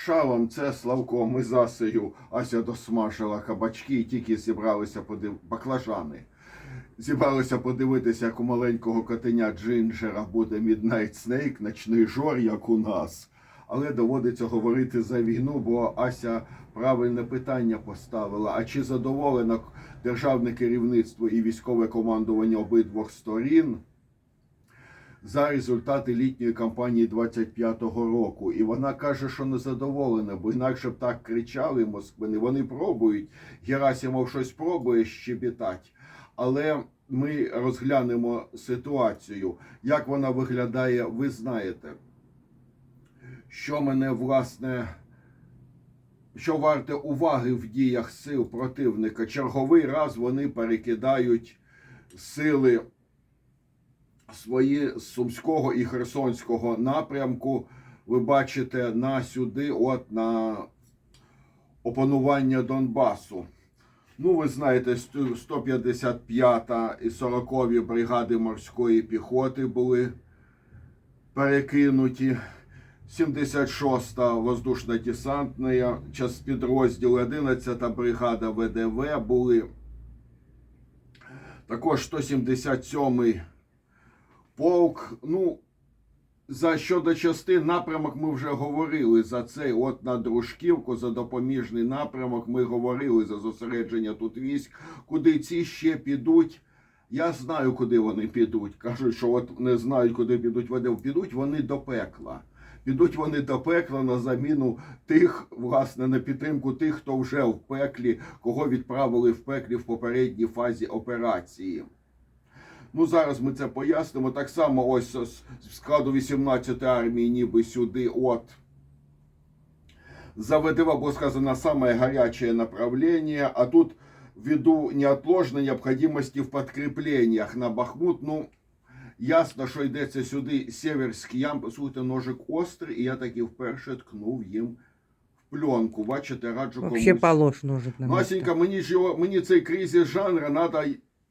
Шалом, це Славко, ми з Асею. Ася досмажила кабачки і тільки зібралися подив... баклажани. Зібралися подивитися, як у маленького котеня Джинджера буде Midnight Snake, ночний жор, як у нас. Але доводиться говорити за війну, бо Ася правильне питання поставила. А чи задоволено державне керівництво і військове командування обидвох сторін? За результати літньої кампанії 25-го року. І вона каже, що не задоволена, бо інакше б так кричали москвини. Вони пробують. Герасимов щось пробує щебітати. Але ми розглянемо ситуацію. Як вона виглядає, ви знаєте. Що мене власне. Що варте уваги в діях сил противника? Черговий раз вони перекидають сили свої з Сумського і Херсонського напрямку. Ви бачите на сюди, от на опанування Донбасу. Ну, ви знаєте, 155 і 40-ві бригади морської піхоти були перекинуті. 76-та воздушно-десантна час підрозділ, 11-та бригада ВДВ були. Також 177-й полк. Ну, за щодо частин напрямок ми вже говорили за цей. От на Дружківку, за допоміжний напрямок ми говорили за зосередження тут військ. Куди ці ще підуть? Я знаю, куди вони підуть. Кажуть, що от не знають, куди підуть. Вони підуть вони до пекла. Підуть вони до пекла на заміну тих, власне, на підтримку тих, хто вже в пеклі, кого відправили в пеклі в попередній фазі операції. Ну, зараз ми це пояснимо. Так само, ось з складу 18-ї армії, ніби сюди, от. За ВДВ було сказано самое горячее направление, а тут ввиду неотложной необходимости в подкреплениях на Бахмут, ну, ясно, що йдеться сюди северський ям, слухайте, ножик острий, і я таки вперше ткнув їм в пленку. Бачите, раджу Вообще комусь. положь ножик на место. Асенька, мені ж його, мені цей кризис жанра надо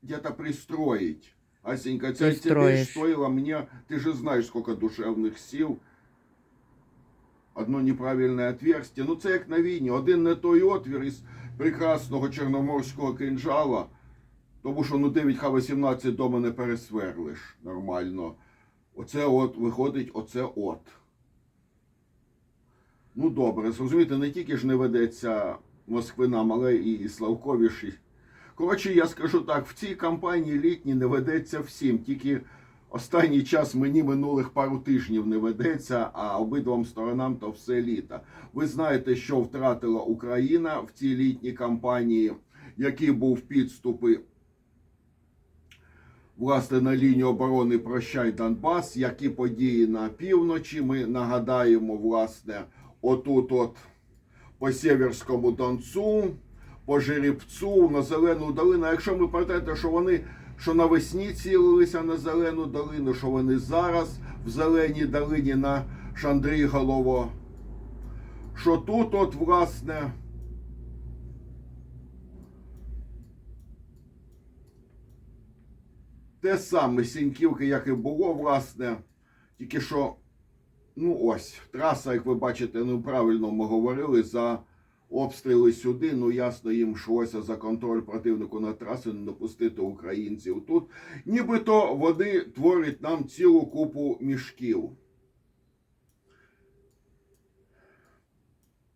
где-то пристроить. Асенька, ця тебе стоило мне, ты же знаешь, сколько душевных сил. Одно неправильне отверстие. Ну це як на війні. Один не той отвір із прекрасного чорноморського кинжала. Тому що ну 9 Х-18 дома не пересверлиш нормально. Оце от виходить, оце от. Ну добре, зрозумієте, не тільки ж не ведеться Москвинам, але і Славковіші. Коротше, я скажу так, в цій кампанії літній не ведеться всім, тільки останній час мені минулих пару тижнів не ведеться, а обидвом сторонам то все літо. Ви знаєте, що втратила Україна в цій літній кампанії, який був підступи власне на лінію оборони Прощай Донбас, які події на півночі. Ми нагадаємо, власне, отут, от по Сєверському Донцу, по Жеребцю, на Зелену долину. Якщо ми пам'ятаєте, що вони що навесні цілилися на Зелену долину, що вони зараз в Зеленій долині на Шандріголово, що тут, от, власне. Те саме Сіньківки, як і було, власне, тільки що, ну ось, траса, як ви бачите, ну правильно ми говорили за обстріли сюди. Ну ясно, їм йшлося за контроль противнику на трасі, не допустити українців тут. Нібито вони творять нам цілу купу мішків.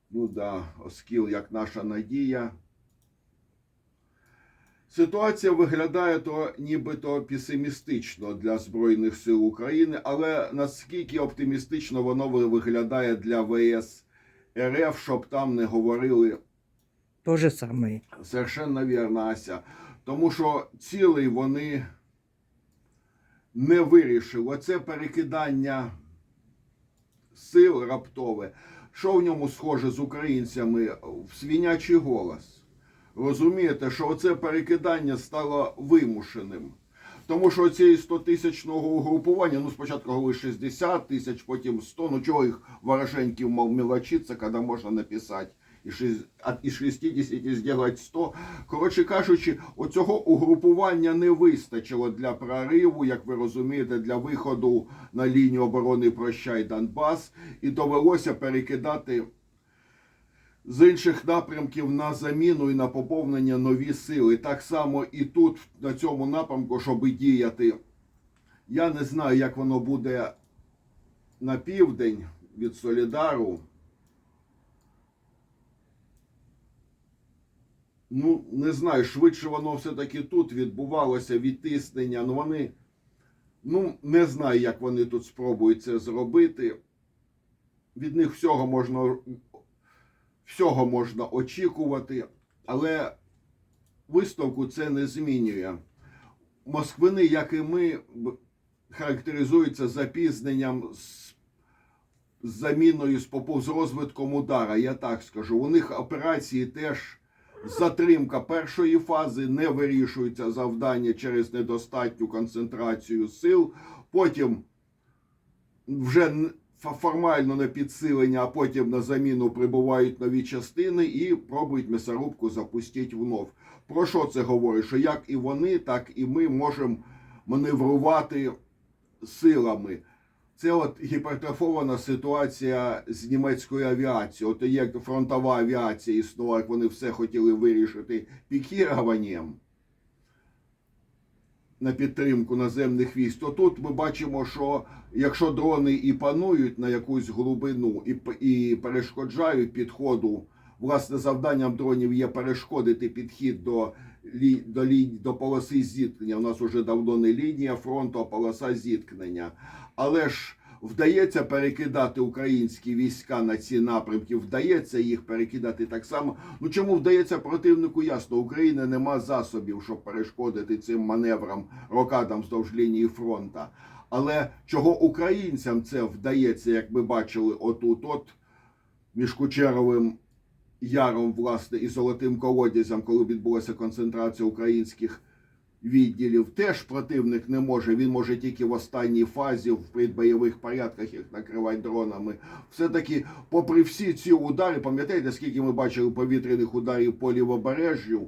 Ну да, оскіл як наша надія. Ситуація виглядає то нібито песимістично для Збройних сил України, але наскільки оптимістично воно виглядає для ВС РФ, щоб там не говорили То же самое. Совершенно вірно, Ася. Тому що цілий вони не вирішили. Оце перекидання сил раптове. Що в ньому схоже з українцями? В свинячий голос. Розумієте, що оце перекидання стало вимушеним. Тому що цієї 100-тисячного угрупування, ну спочатку говорили 60 тисяч, потім 100, ну чого їх вороженьків мол, мелочиться, коли можна написати і шість- а- із 60 зробити 100. Коротше кажучи, оцього угрупування не вистачило для прориву, як ви розумієте, для виходу на лінію оборони Прощай Донбас, і довелося перекидати з інших напрямків на заміну і на поповнення нові сили. Так само і тут, на цьому напрямку, щоб діяти. Я не знаю, як воно буде на південь від Солідару. Ну, не знаю, швидше воно все-таки тут відбувалося відтиснення. Ну, вони, ну, не знаю, як вони тут спробують це зробити. Від них всього можна, всього можна очікувати, але виставку це не змінює. Москвини, як і ми, характеризуються запізненням з, заміною з, з розвитком удара. Я так скажу. У них операції теж затримка першої фази, не вирішується завдання через недостатню концентрацію сил. Потім вже формально на підсилення, а потім на заміну прибувають нові частини і пробують м'ясорубку запустити внов. Про що це говорить? Що як і вони, так і ми можемо маневрувати силами. Це от гіпертрофована ситуація з німецькою авіацією. От як фронтова авіація існувала, як вони все хотіли вирішити пікіруванням на підтримку наземних військ, то тут ми бачимо, що якщо дрони і панують на якусь глибину і, і перешкоджають підходу, власне, завданням дронів є перешкодити підхід до, до, до полоси зіткнення. У нас уже давно не лінія фронту, а полоса зіткнення. Але ж вдається перекидати українські війська на ці напрямки, вдається їх перекидати так само. Ну чому вдається противнику? Ясно, у України нема засобів, щоб перешкодити цим маневрам, рокадам вздовж лінії фронта. Але чого українцям це вдається, як ми бачили, отут, от між Кучеровим яром, власне, і золотим колодязем, коли відбулася концентрація українських відділів, теж противник не може. Він може тільки в останній фазі в предбойових порядках їх накривати дронами. Все-таки, попри всі ці удари, пам'ятаєте, скільки ми бачили повітряних ударів по лівобережжю,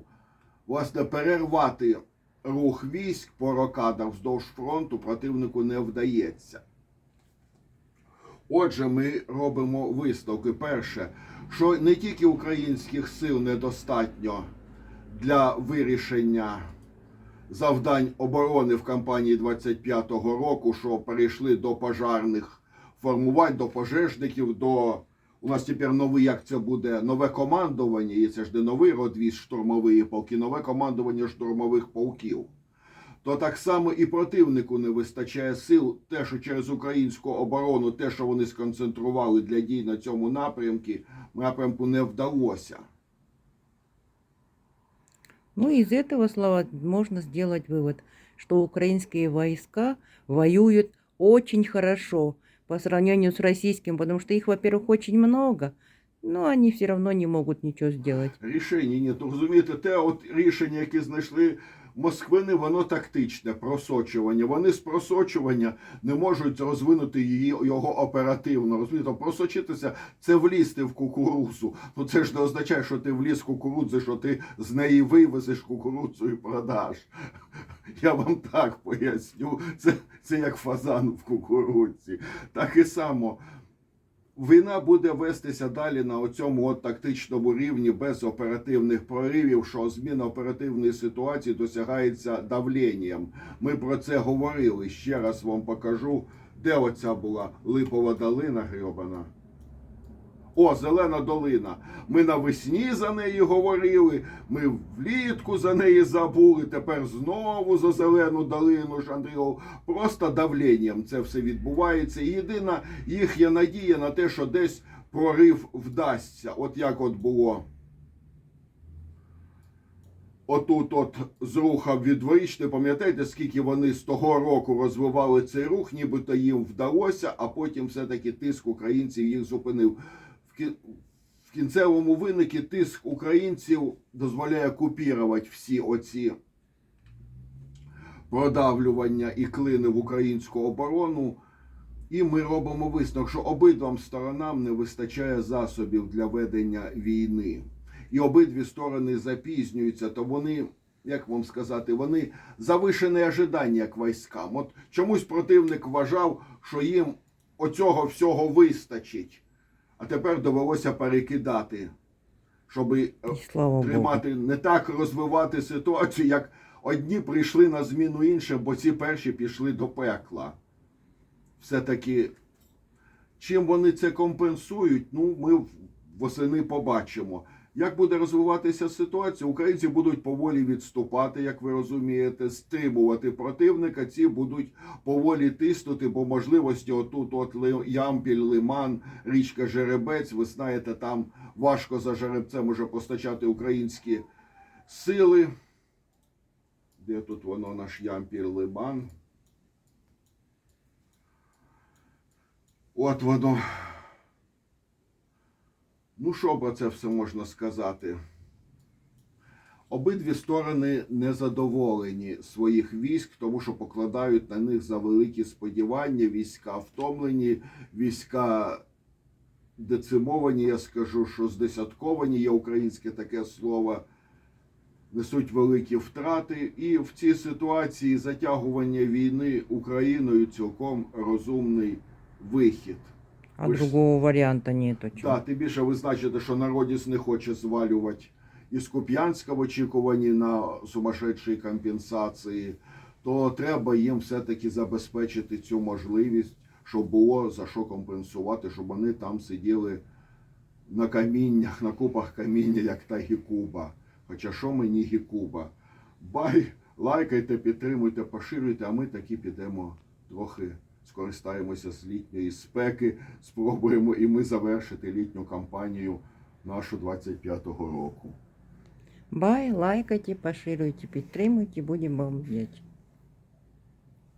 власне, перервати рух військ по рокадам вздовж фронту противнику не вдається. Отже, ми робимо висновки. Перше, що не тільки українських сил недостатньо для вирішення завдань оборони в кампанії 25-го року, що перейшли до пожарних формувань, до пожежників, до у нас тепер новий, як це буде, нове командування, і це ж не новий родвіз штурмової полки, нове командування штурмових полків. То так само і противнику не вистачає сил, те, що через українську оборону, те, що вони сконцентрували для дій на цьому напрямку, напрямку не вдалося. Ну, из этого, Слава, можно сделать вывод, что украинские войска воюют очень хорошо по сравнению с российским, потому что их, во-первых, очень много, но они все равно не могут ничего сделать. Рішення ні. То розумієте, те от рішення, яке знайшли москвини, воно тактичне просочування. Вони з просочування не можуть розвинути її його оперативно. Розумієте, просочитися це влізти в кукурудзу. Ну це ж не означає, що ти вліз в кукурудзу, що ти з неї вивезеш кукурудзу і продаш. Я вам так поясню. Це, це як фазан в кукурудзі. Так і само. Війна буде вестися далі на оцьому от тактичному рівні без оперативних проривів, що зміна оперативної ситуації досягається давленням. Ми про це говорили. Ще раз вам покажу, де оця була липова долина грьобана. О, зелена долина. Ми навесні за неї говорили, ми влітку за неї забули. Тепер знову за зелену долину ж Андріов. Просто давленням це все відбувається. І єдина їхня надія на те, що десь прорив вдасться. От як от було. Отут от з руха від пам'ятаєте, скільки вони з того року розвивали цей рух, нібито їм вдалося, а потім все-таки тиск українців їх зупинив. В кінцевому виникі тиск українців дозволяє купірувати всі оці продавлювання і клини в українську оборону. І ми робимо висновок, що обидвам сторонам не вистачає засобів для ведення війни. І обидві сторони запізнюються, то вони, як вам сказати, вони завишене ожидання як військам. От чомусь противник вважав, що їм оцього всього вистачить. А тепер довелося перекидати щоб И слава Богу. не так розвивати ситуацію, як одні прийшли на зміну іншим, бо ці перші пішли до пекла. Все-таки, чим вони це компенсують, ну, ми восени побачимо. Як буде розвиватися ситуація, українці будуть поволі відступати, як ви розумієте, стримувати противника. Ці будуть поволі тиснути, бо можливості отут, от Ямпіль, Лиман, річка Жеребець. Ви знаєте, там важко за жеребцем уже постачати українські сили. Де тут воно наш Ямпіль Лиман? От воно. Ну, що про це все можна сказати? Обидві сторони незадоволені своїх військ, тому що покладають на них за великі сподівання. Війська втомлені, війська децимовані, я скажу, що здесятковані, є українське таке слово, несуть великі втрати. І в цій ситуації затягування війни Україною цілком розумний вихід. А ж- другого варианта нету. чё. Так, тим більше ви значите, що народіс не хоче звалювати із Куп'янська в очікуванні на сумасшедші компенсації, то треба їм все-таки забезпечити цю можливість, щоб було за що компенсувати, щоб вони там сиділи на каміннях, на купах каміння, як та гікуба. Хоча що мені гікуба? Бай, лайкайте, підтримуйте, поширюйте, а ми таки підемо трохи скористаємося з літньої спеки, спробуємо і ми завершити літню кампанію нашу 25-го року. Бай, лайкайте, поширюйте, підтримуйте, будемо бомбить.